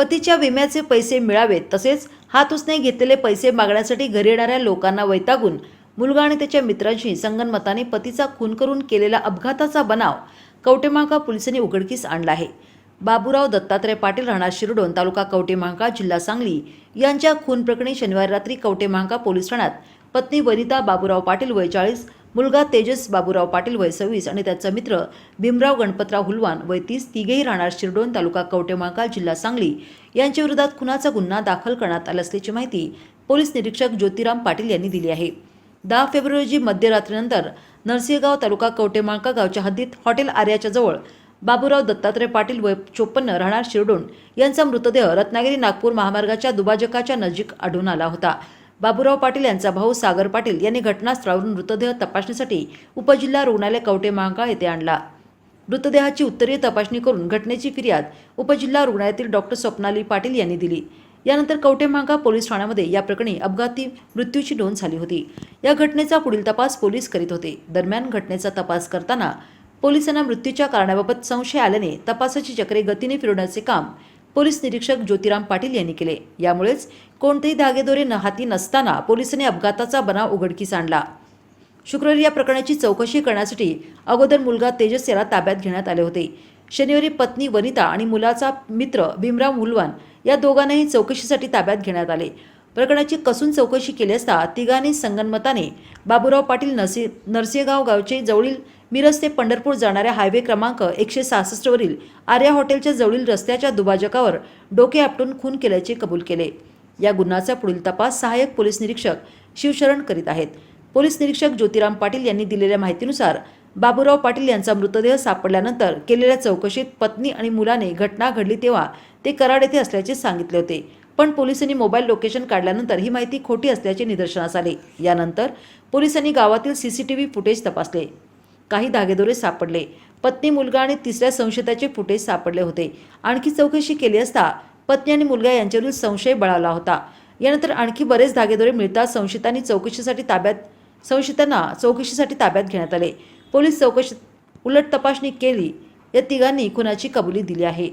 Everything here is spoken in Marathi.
पतीच्या विम्याचे पैसे मिळावेत. तसेच हात उसने घेतलेले पैसे मागण्यासाठी घरी येणाऱ्या लोकांना वैतागून मुलगा आणि त्याच्या मित्रांशी संगनमताने पतीचा खून करून केलेला अपघाताचा बनाव कवटेमांका पोलिसांनी उघडकीस आणला आहे. बाबूराव दत्तात्रय पाटील राहणार शिरडोन तालुका कवटेमांका जिल्हा सांगली यांच्या खून प्रकरणी शनिवारी रात्री कवटेमांका पोलीस ठाण्यात पत्नी वनिता बाबूराव पाटील वय चाळीस मुलगा तेजस बाबूराव पाटील वय सव्वीस आणि त्याचा मित्र भीमराव गणपतराव हुलवान वय तीस तिघेही राहणार शिरडोन तालुका कवटेमांका जिल्हा सांगली. यांच्या विरोधात खुनाचा गुन्हा दाखल करण्यात आला असल्याची माहिती पोलीस निरीक्षक ज्योतिराम पाटील यांनी दिली आहे. दहा फेब्रुवारी रोजी मध्यरात्रीनंतर नरसिंहगाव तालुका कवटेमाळका गावच्या हद्दीत हॉटेल आर्याच्या जवळ बाबूराव दत्तात्रय पाटील वय चोपन्न राहणार शिरडोन यांचा मृतदेह रत्नागिरी नागपूर महामार्गाच्या दुभाजकाच्या नजीक आढळून आला होता. बाबूराव पाटील यांचा भाऊ सागर पाटील यांनी घटनास्थळावरून मृतदेह तपासणीसाठी उपजिल्हा रुग्णालय कवटे महांकाळ येथे आणला. मृतदेहाची उत्तरीय तपासणी करून घटनेची फिर्याद उपजिल्हा रुग्णालयातील डॉक्टर स्वप्नाली पाटील यांनी दिली. यानंतर कवटेमांगा पोलीस ठाण्यामध्ये या प्रकरणी अपघाती मृत्यूची नोंद झाली होती. या घटनेचा पुढील तपास पोलीस करीत होते. दरम्यान घटनेचा तपास करताना पोलिसांना मृत्यूच्या कारणाबाबत संशय आल्याने तपासाची चक्रे गतीने फिरवण्याचे काम पोलीस निरीक्षक ज्योतिराम पाटील यांनी केले. यामुळेच कोणतेही धागेदोरे न हाती नसताना पोलिसांनी अपघाताचा बनाव उघडकीस आणला. शुक्रवारी या प्रकरणाची चौकशी करण्यासाठी अगोदर मुलगा तेजस याला ताब्यात घेण्यात आले होते. शनिवारी पत्नी वनिता आणि मुलाचा मित्र भीमराव मुलवान या दोघांनाही चौकशीसाठी ताब्यात घेण्यात आले. प्रकरणाची कसून चौकशी केली असता तिघांनी संगनमताने बाबूराव पाटील नरसे नरसिंहगाव गावचे जवळील मिरज ते पंढरपूर जाणाऱ्या हायवे क्रमांक एकशे सहासष्टवरील आर्या हॉटेलच्या जवळील रस्त्याच्या दुभाजकावर डोके आपटून खून केल्याचे कबूल केले. या गुन्ह्याचा पुढील तपास सहाय्यक पोलीस निरीक्षक शिवशरण करीत आहेत. पोलीस निरीक्षक ज्योतिराम पाटील यांनी दिलेल्या माहितीनुसार बाबूराव पाटील यांचा मृतदेह सापडल्यानंतर केलेल्या चौकशीत पत्नी आणि मुलाने घटना घडली तेव्हा ते कराड येथे असल्याचे सांगितले होते. पण पोलिसांनी मोबाईल लोकेशन काढल्यानंतर ही माहिती खोटी असल्याचे निदर्शनास आले. यानंतर पोलिसांनी गावातील सीसीटीव्ही फुटेज तपासले. काही धागेदोरे सापडले. पत्नी मुलगा आणि तिसऱ्या संशयिताचे फुटेज सापडले होते. आणखी चौकशी केली असता पत्नी आणि मुलगा यांच्यावरील संशय बळावला होता. यानंतर आणखी बरेच धागेदोरे मिळतात संशयितांनी चौकशीसाठी ताब्यात संशयितांना चौकशीसाठी ताब्यात घेण्यात आले. पोलीस चौकशी उलट तपासणी केली. या तिघांनी खुनाची कबुली दिली आहे.